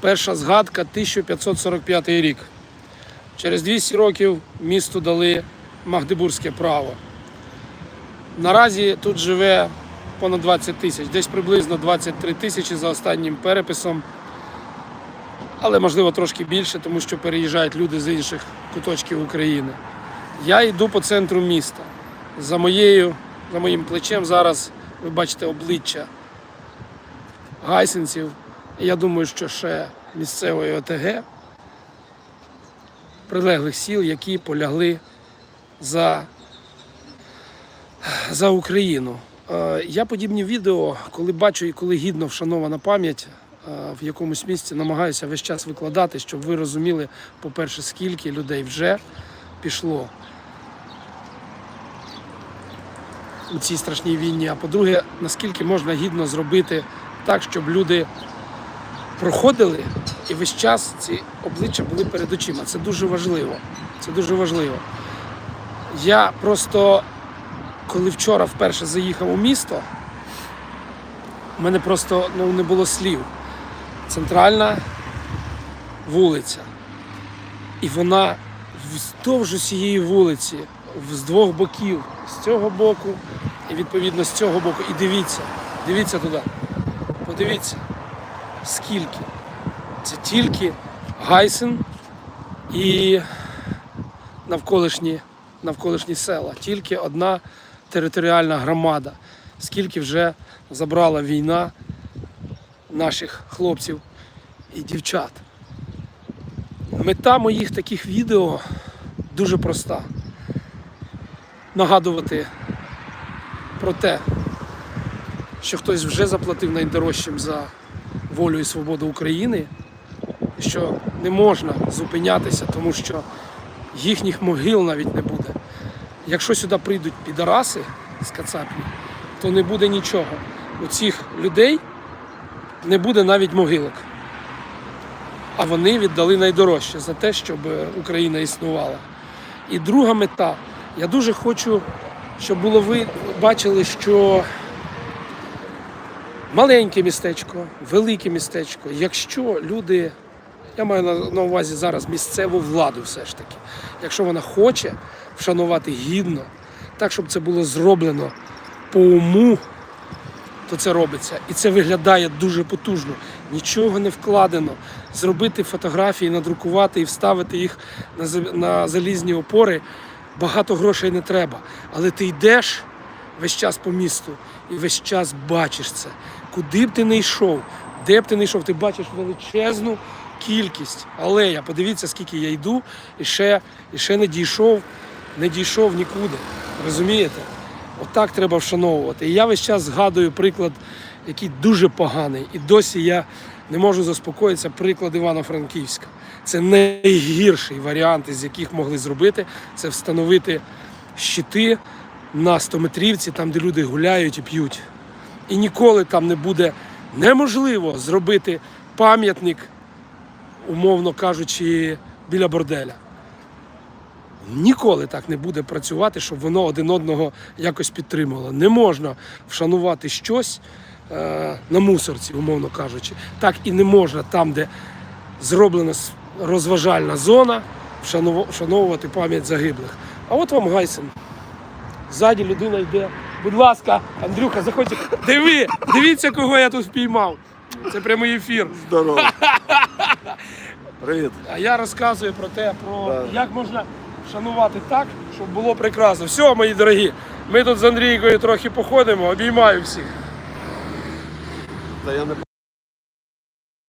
Перша згадка 1545 рік. Через 200 років місту дали Магдебурзьке право. Наразі тут живе понад 20 тисяч, десь приблизно 23 тисячі за останнім переписом. Але можливо трошки більше, тому що переїжджають люди з інших куточків України. Я йду по центру міста. За, моєю, за моїм плечем зараз ви бачите обличчя гайсенців. Я думаю, що ще місцевої ОТГ, прилеглих сіл, які полягли за, за Україну. Е, Я подібні відео, коли бачу і коли гідно вшанована пам'ять е, в якомусь місці, намагаюся весь час викладати, щоб ви розуміли, по-перше, скільки людей вже пішло у цій страшній війні. А по-друге, наскільки можна гідно зробити так, щоб люди проходили і весь час ці обличчя були перед очима. Це дуже важливо. Це дуже важливо. Я просто, коли вчора вперше заїхав у місто, у мене просто ну, не було слів. Центральна вулиця. І вона вздовж усієї вулиці, з двох боків, з цього боку і відповідно з цього боку. І дивіться, дивіться туди. Подивіться, скільки. Це тільки Гайсен і навколишні, навколишні села. Тільки одна територіальна громада. Скільки вже забрала війна наших хлопців і дівчат. Мета моїх таких відео дуже проста. Нагадувати про те, що хтось вже заплатив найдорожчим за волю і свободу України, що не можна зупинятися, тому що їхніх могил навіть не буде. Якщо сюди прийдуть підараси з Кацапні, то не буде нічого. У цих людей не буде навіть могилок. А вони віддали найдорожче за те, щоб Україна існувала. І друга мета. Я дуже хочу, щоб було ви бачили, що маленьке містечко, велике містечко, якщо люди, я маю на, увазі зараз місцеву владу все ж таки, якщо вона хоче вшанувати гідно, так, щоб це було зроблено по уму, то це робиться. І це виглядає дуже потужно. Нічого не вкладено. Зробити фотографії, надрукувати і вставити їх на залізні опори багато грошей не треба. Але ти йдеш весь час по місту і весь час бачиш це. Куди б ти не йшов, де б ти не йшов, ти бачиш величезну кількість. Алея, подивіться, скільки я йду, і ще, і ще не дійшов, не дійшов нікуди. Розумієте? Отак треба вшановувати. І я весь час згадую приклад, який дуже поганий. І досі я не можу заспокоїтися. Приклад Івано-Франківська. Це найгірший варіант, із яких могли зробити, це встановити щити на 100-метрівці, там, де люди гуляють і п'ють. І ніколи там не буде неможливо зробити пам'ятник, умовно кажучи, біля борделя. Ніколи так не буде працювати, щоб воно один одного якось підтримувало. Не можна вшанувати щось е, на мусорці, умовно кажучи. Так і не можна там, де зроблена розважальна зона, вшанов- вшановувати пам'ять загиблих. А от вам Гайсен. Ззаді людина йде. Будь ласка, Андрюха, заходьте. Диви, дивіться, кого я тут впіймав. Це прямий ефір. Здорово. Привіт. А я розказую про те, про Да. як можна шанувати так, щоб було прекрасно. Все, мої дорогі, ми тут з Андрійкою трохи походимо, обіймаю всіх. Та я не